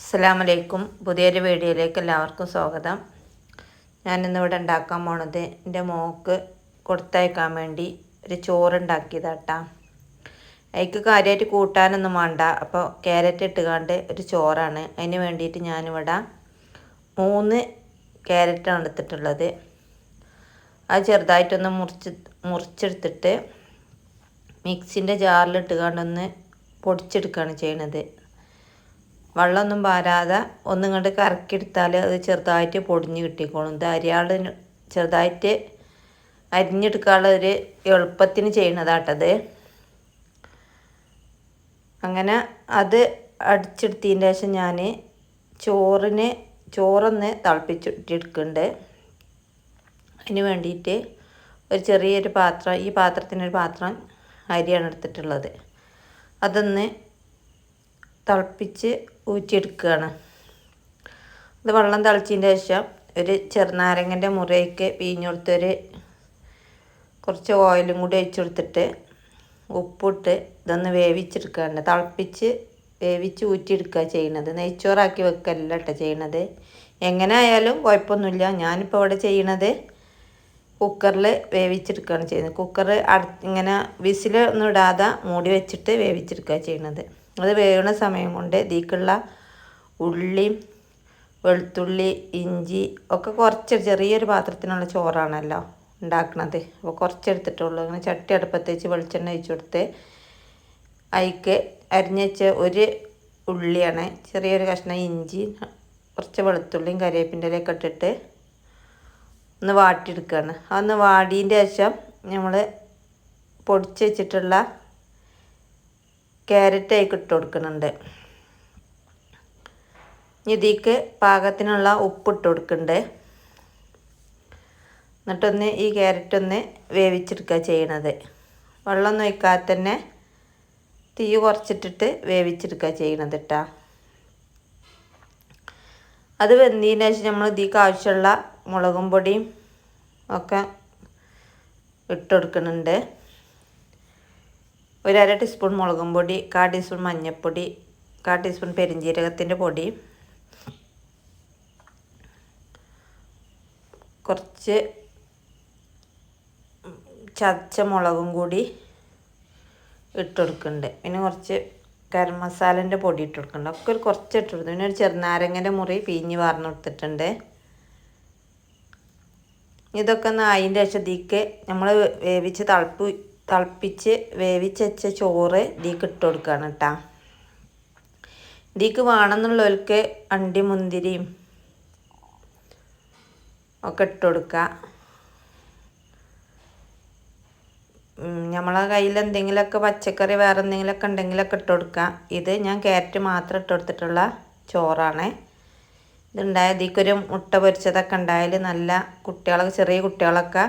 അസ്സാം വലൈക്കും പുതിയൊരു വീഡിയോയിലേക്ക് എല്ലാവർക്കും സ്വാഗതം. ഞാനിന്നിവിടെ ഉണ്ടാക്കാൻ പോണത് എന്റെ മോക്ക് കൊടുത്തയക്കാൻ വേണ്ടി ഒരു ചോറുണ്ടാക്കിയതാട്ടാ. അതിക്ക് കാര്യമായിട്ട് കൂട്ടാനൊന്നും വേണ്ട. അപ്പോൾ ക്യാരറ്റ് ഇട്ടുകാണ്ട് ഒരു ചോറാണ്. അതിന് വേണ്ടിയിട്ട് ഞാനിവിടെ മൂന്ന് ക്യാരറ്റാണ് എടുത്തിട്ടുള്ളത്. അത് ചെറുതായിട്ടൊന്ന് മുറിച്ച് മുറിച്ചെടുത്തിട്ട് മിക്സിന്റെ ജാറിലിട്ടുകൊണ്ടൊന്ന് പൊടിച്ചെടുക്കുകയാണ് ചെയ്യണത്. വെള്ളമൊന്നും പാരാതെ ഒന്നും കണ്ട് കറക്കിയെടുത്താൽ അത് ചെറുതായിട്ട് പൊടിഞ്ഞ് കിട്ടിക്കോളും. ഇത് അരിയാൾ ചെറുതായിട്ട് അരിഞ്ഞെടുക്കാനുള്ള ഒരു എളുപ്പത്തിന് ചെയ്യണതാട്ടത് അങ്ങനെ അത് അടിച്ചെടുത്തതിന്റെ ശേഷം ഞാൻ ചോറിന് ചോറൊന്ന് തിളപ്പിച്ചിട്ടെടുക്കുന്നുണ്ട് അതിന് വേണ്ടിയിട്ട് ഒരു ചെറിയൊരു പാത്രം ഈ പാത്രത്തിനൊരു പാത്രം അരിയാണ് എടുത്തിട്ടുള്ളത്. അതൊന്ന് തിളപ്പിച്ച് ഊറ്റിയെടുക്കുകയാണ്. ഇത് വെള്ളം തിളച്ചതിന് ശേഷം ഒരു ചെറുനാരങ്ങന്റെ മുറിയൊക്കെ പിഴിഞ്ഞെടുത്തൊരു കുറച്ച് ഓയിലും കൂടി ഒഴിച്ചെടുത്തിട്ട് ഉപ്പിട്ട് ഇതൊന്ന് വേവിച്ചെടുക്കുകയാണ്. തിളപ്പിച്ച് വേവിച്ച് ഊറ്റിയെടുക്കുക ചെയ്യണത് നെയ്ച്ചോറാക്കി വെക്കല്ല കേട്ടോ ചെയ്യണത്. എങ്ങനെ ആയാലും കുഴപ്പമൊന്നുമില്ല. ഞാനിപ്പോൾ ഇവിടെ ചെയ്യണത് കുക്കറിൽ വേവിച്ചെടുക്കുകയാണ് ചെയ്യുന്നത്. കുക്കർ അട ഇങ്ങനെ വിസിലൊന്നും ഇടാതെ മൂടി വെച്ചിട്ട് വേവിച്ചെടുക്കുക ചെയ്യുന്നത്. അത് വേവണ സമയം കൊണ്ട് ഇതിക്കുള്ള ഉള്ളിയും വെളുത്തുള്ളി ഇഞ്ചി ഒക്കെ കുറച്ച് ചെറിയൊരു പാത്രത്തിനുള്ള ചോറാണല്ലോ ഉണ്ടാക്കുന്നത് അപ്പോൾ കുറച്ചെടുത്തിട്ടുള്ളൂ അങ്ങനെ ചട്ടി അടുപ്പത്ത് വെച്ച് വെളിച്ചെണ്ണ ഒഴിച്ചു കൊടുത്ത് അതിക്ക് അരിഞ്ഞ് വെച്ച ഒരു ഉള്ളിയാണ്. ചെറിയൊരു കഷ്ണം ഇഞ്ചി കുറച്ച് വെളുത്തുള്ളിയും കരിവേപ്പിന്റെ ഇലയൊക്കെ ഇട്ടിട്ട് ഒന്ന് വാട്ടിയെടുക്കുകയാണ് അതൊന്ന് വാടിയതിന്റെ ശേഷം നമ്മൾ പൊടിച്ച് വെച്ചിട്ടുള്ള ക്യാരറ്റ് അതിൽ ഇട്ട് കൊടുക്കുന്നുണ്ട്. ഇതിക്ക് പാകത്തിനുള്ള ഉപ്പ് ഇട്ട് കൊടുക്കുന്നുണ്ട്. എന്നിട്ടൊന്ന് ഈ ക്യാരറ്റ് ഒന്ന് വേവിച്ചെടുക്കുക ചെയ്യണത്. വെള്ളമൊന്നും ഒഴിക്കാതെ തന്നെ തീ കുറച്ചിട്ടിട്ട് വേവിച്ചെടുക്കുക ചെയ്യണത് കേട്ടോ അത് വെന്തതിന് ശേഷം നമ്മൾ ഇതിക്ക് ആവശ്യമുള്ള മുളകും പൊടിയും ഒക്കെ ഇട്ട് കൊടുക്കുന്നുണ്ട്. ഒരു അര ടീസ്പൂൺ മുളകും പൊടി കാ ടീസ്പൂൺ മഞ്ഞൾപ്പൊടി കാ ടീസ്പൂൺ പെരിഞ്ജീരകത്തിന്റെ പൊടി. കുറച്ച് ചതച്ച മുളകും കൂടി ഇട്ട് കൊടുക്കുന്നുണ്ട് പിന്നെ കുറച്ച് ഗരം മസാലന്റെ പൊടി ഇട്ട് കൊടുക്കുന്നുണ്ട് ഒക്കെ ഒരു കുറച്ച് ഇട്ട് പിന്നെ ഒരു ചെറുനാരങ്ങന്റെ മുറി പിഞ്ഞ് വാർന്ന് കൊടുത്തിട്ടുണ്ട് ഇതൊക്കെ ഒന്ന് അതിന്റെ ശേഷത്തേക്ക് നമ്മൾ വേവിച്ച് തളപ്പ് തിളപ്പിച്ച് വേവിച്ച് വെച്ച ചോറ് ഇതിക്ക് ഇട്ട് കൊടുക്കുകയാണ് കേട്ടോ ഇതിക്ക് വേണമെന്നുള്ളവർക്ക് അണ്ടി മുന്തിരിയും ഒക്കെ ഇട്ട് കൊടുക്കുക നമ്മളെ കയ്യിൽ എന്തെങ്കിലുമൊക്കെ പച്ചക്കറി വേറെ എന്തെങ്കിലുമൊക്കെ ഉണ്ടെങ്കിലൊക്കെ ഇട്ട് കൊടുക്കുക ഇത് ഞാൻ ക്യാരറ്റ് മാത്രം ഇട്ട് കൊടുത്തിട്ടുള്ള ചോറാണ്. ഇതുണ്ടായ ഇതിക്കൊരു മുട്ട പൊരിച്ചതൊക്കെ ഉണ്ടായാൽ നല്ല കുട്ടികളൊക്കെ ചെറിയ കുട്ടികളൊക്കെ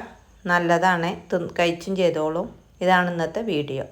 നല്ലതാണ്. കഴിച്ചും ചെയ്തോളും. ഇതാണ് ഇന്നത്തെ വീഡിയോ.